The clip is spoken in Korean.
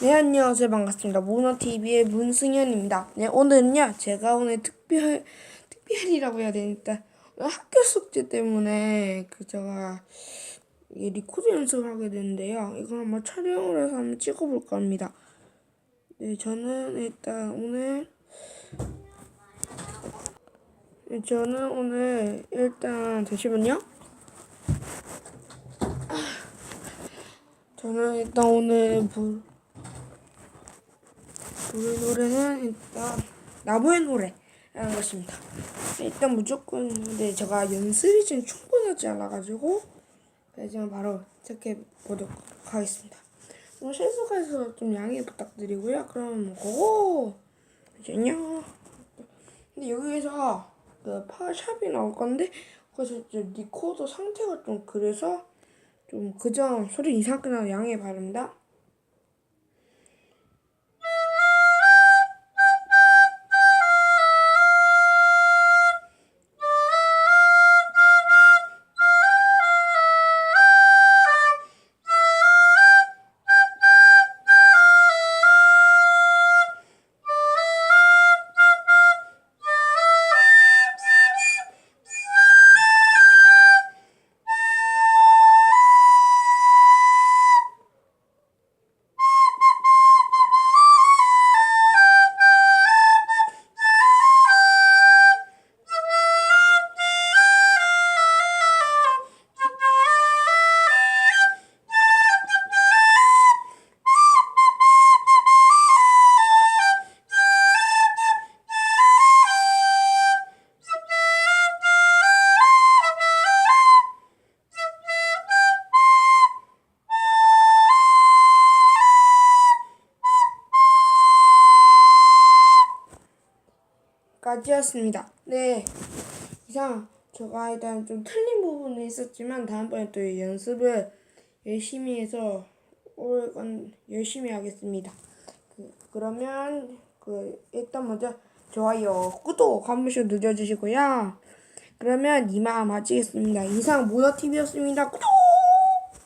네, 안녕하세요. 반갑습니다. 모노TV의 문승현입니다. 네, 오늘은요, 제가 오늘 특별, 특별이라고 해야 되니까, 학교 숙제 때문에, 그, 제가, 이 리코드 연습을 하게 됐는데요. 이걸 한번 촬영을 해서 한번 찍어볼까 합니다. 네, 저는 일단 오늘, 네, 저는 오늘, 일단, 잠시만요. 저는 일단 오늘 부, 부를 노래는 일단 나무의 노래라는 것입니다. 일단 무조건 근데 제가 연습이 지금 충분하지 않아가지고 그냥 바로 시작해 보도록 하겠습니다. 오늘 실수가 있어서 좀 양해 부탁드리고요. 그럼 고고 잠시만요. 근데 여기에서 그 파샵이 나올 건데 그래서 리코더 상태가 좀 그래서 좀 그점 소리 이상하게 나면 양해 바랍니다. 까지였습니다. 네. 이상 제가 일단 좀 틀린 부분은 있었지만 다음번에 또 연습을 열심히 해서 올 건 열심히 하겠습니다. 그, 그러면 그 일단 먼저 좋아요, 구독 한 번씩 눌러주시고요. 그러면 이만 마치겠습니다. 이상 모너TV였습니다. 구독!